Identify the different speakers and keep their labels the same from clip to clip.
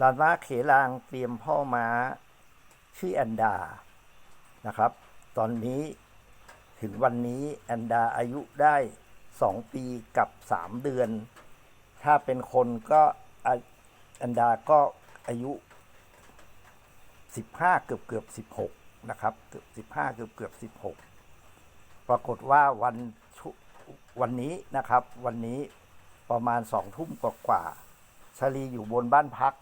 Speaker 1: ลานม้าเขลางเตรียมพ่อม้าชื่อแอนดานะครับ ตอนนี้ถึงวันนี้แอนดาอายุได้สองปีกับสามเดือน ถ้าเป็นคนก็อะแอนดาก็อายุสิบห้าเกือบเกือบสิบหกนะครับเกือบสิบห้าเกือบเกือบสิบหกปรากฏว่าวันวันนี้นะครับ วันนี้ประมาณสองทุ่มกว่าๆชาลีอยู่บนบ้านพัก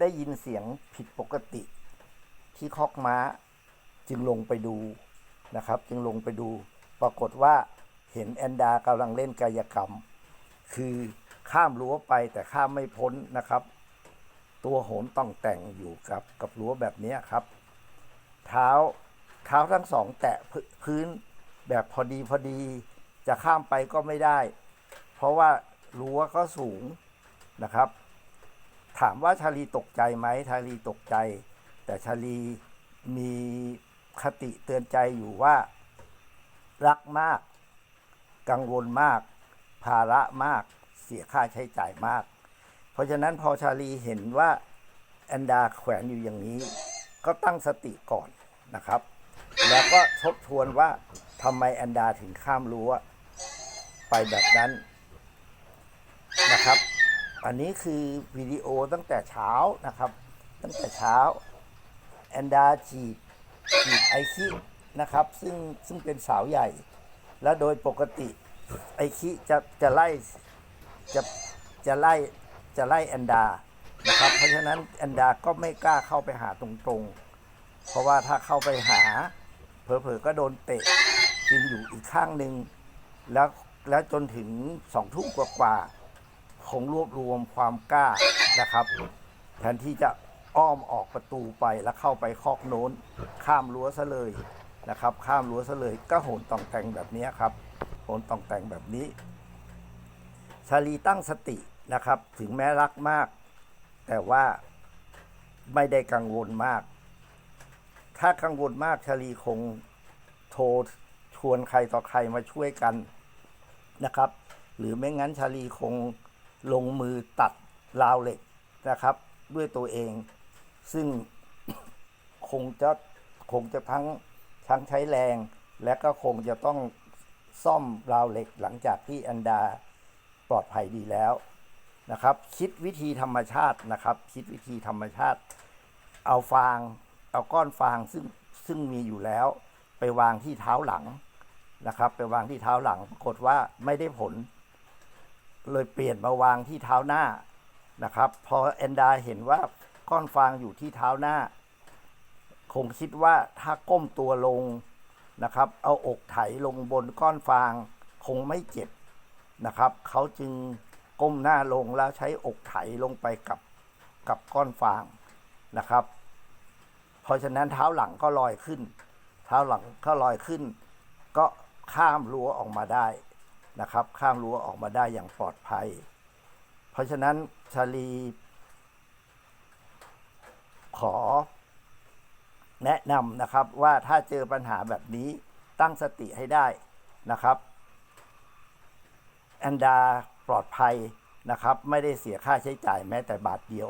Speaker 1: ได้ยินเสียงผิดปกติ ที่คอกม้าจึงลงไปดูนะครับ จึงลงไปดู ปรากฏว่าเห็นแอนดากำลังเล่นกายกรรม คือข้ามรั้วไปแต่ข้ามไม่พ้นนะครับ ตัวโหนต้องแต่งอยู่กับกับรั้วแบบนี้ครับ เท้าเท้าทั้งสองแตะพื้พื้นแบบพอดีพอดี จะข้ามไปก็ไม่ได้ เพราะว่ารั้วก็สูงนะครับ ถามว่าชาลีตกใจไหมชาลีตกใจ แต่ชาลีมีคติเตือนใจอยู่ว่า รักมาก กังวลมาก ภาระมาก เสียค่าใช้จ่ายมาก เพราะฉะนั้นพอชาลีเห็นว่าแอนดาแขวนอยู่อย่างนี้ ก็ตั้งสติก่อนนะครับ แล้วก็ทบทวนว่าทำไมแอนดาถึงข้ามรั้วไปแบบนั้นนะครับ อันนี้คือวิดีโอตั้งแต่เช้านะครับ ตั้งแต่เช้าแอนดาฉีดฉีดไอคินะครับ ซึ่งซึ่งเป็นสาวใหญ่ และโดยปกติไอคิจะจะไล่จะจะไล่จะไล่แอนดานะครับ เพราะฉะนั้นแอนดาก็ไม่กล้าเข้าไปหาตรงๆ เพราะว่าถ้าเข้าไปหาเผลอๆก็โดนเตะจึงอยู่อีกข้างหนึ่งแล้วแล้วจนถึงสองทุ่มกว่าๆ คงรวบรวมความกล้านะครับ แทนที่จะอ้อมออกประตูไปแล้วเข้าไปคอกโน้น ข้ามรั้วซะเลยนะครับ ข้ามรั้วซะเลยก็โหนต่องแต่งแบบนี้ครับโหนต่องแต่งแบบนี้ ชาลีตั้งสตินะครับ ถึงแม้รักมาก แต่ว่าไม่ได้กังวลมาก ถ้ากังวลมากชาลีคงโทรชวนใครต่อใครมาช่วยกันนะครับ หรือไม่งั้นชาลีคง ลงมือตัดราวเหล็กนะครับ ด้วยตัวเอง ซึ่งคงจะคงจะทั้งทั้งใช้แรง และก็คงจะต้องซ่อมราวเหล็กหลังจากที่อันดาปลอดภัยดีแล้วนะครับ คิดวิธีธรรมชาตินะครับ คิดวิธีธรรมชาติ เอาฟาง เอาก้อนฟางซึ่งซึ่งมีอยู่แล้ว ไปวางที่เท้าหลังนะครับ ไปวางที่เท้าหลังปรากฏว่าไม่ได้ผล เลยเปลี่ยนมาวางที่เท้าหน้านะครับ พอแอนดาเห็นว่าก้อนฟางอยู่ที่เท้าหน้า คงคิดว่าถ้าก้มตัวลงนะครับ เอาอกไถลงบนก้อนฟางคงไม่เจ็บนะครับ เขาจึงก้มหน้าลงแล้วใช้อกไถลงไปกับกับก้อนฟางนะครับ เพราะฉะนั้นเท้าหลังก็ลอยขึ้น เท้าหลังก็ลอยขึ้น ก็ข้ามรั้วออกมาได้ นะครับ ข้ามรั้วออกมาได้อย่างปลอดภัย เพราะฉะนั้นชาลี ขอแนะนำนะครับว่าถ้าเจอปัญหาแบบนี้ตั้งสติให้ได้นะครับแอนดาปลอดภัยนะครับ ไม่ได้เสียค่าใช้จ่ายแม้แต่บาทเดียว